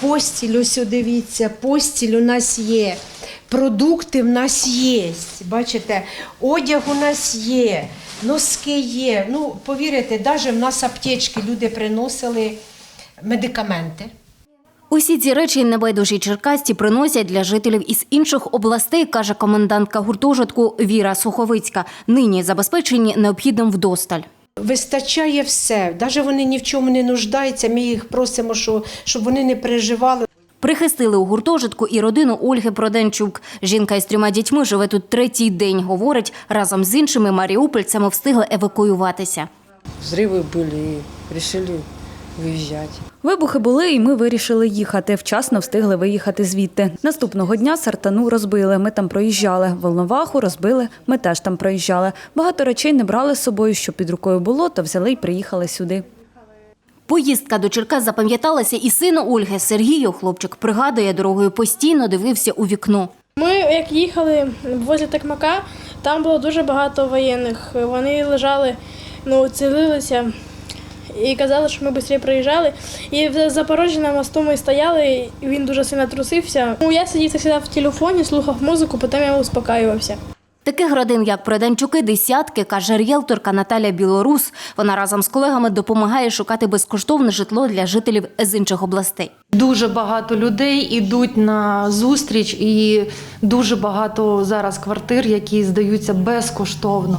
Постіль, ось дивіться, постіль у нас є. Продукти в нас є. Бачите, одяг у нас є, носки є. Ну, повірите, навіть в нас аптечки люди приносили медикаменти. Усі ці речі небайдужі черкасці приносять для жителів із інших областей, каже комендантка гуртожитку Віра Суховицька. Нині забезпечені необхідним вдосталь. Вистачає все. Навіть вони ні в чому не нуждаються. Ми їх просимо, що, щоб вони не переживали. Прихистили у гуртожитку і родину Ольги Проденчук. Жінка із трьома дітьми живе тут третій день. Говорить, разом з іншими маріупольцями встигли евакуюватися. Взрывы были и решили выезжать. Вибухи були, і ми вирішили їхати. Вчасно встигли виїхати звідти. Наступного дня сартану розбили. Ми там проїжджали. Волноваху розбили. Ми теж там проїжджали. Багато речей не брали з собою, що під рукою було, то взяли і приїхали сюди. Поїздка до Черкас запам'яталася і сину Ольги Сергію. Хлопчик пригадує, дорогою постійно дивився у вікно. Ми як їхали возле Токмака, там було дуже багато воєнних. Вони лежали, ну, цілилися і казали, що ми швидше приїжджали. І в Запорожжі на мосту ми стояли, і він дуже сильно трусився. Ну, я сидів завжди в телефоні, слухав музику, потім я успокаювався. Таких родин, як Проданчуки, десятки, каже ріелторка Наталя Білорус. Вона разом з колегами допомагає шукати безкоштовне житло для жителів з інших областей. Дуже багато людей ідуть на зустріч, і дуже багато зараз квартир, які здаються безкоштовно.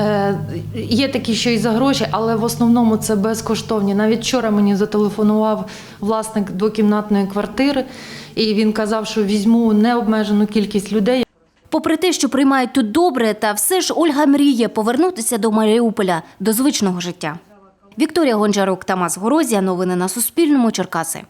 Е, Є такі, що і за гроші, але в основному це безкоштовні. Навіть вчора мені зателефонував власник двокімнатної квартири, і він казав, що візьму необмежену кількість людей. Попри те, що приймають тут добре, та все ж Ольга мріє повернутися до Маріуполя, до звичного життя. Вікторія Гончарук, Тамас Горозія. Новини на Суспільному. Черкаси.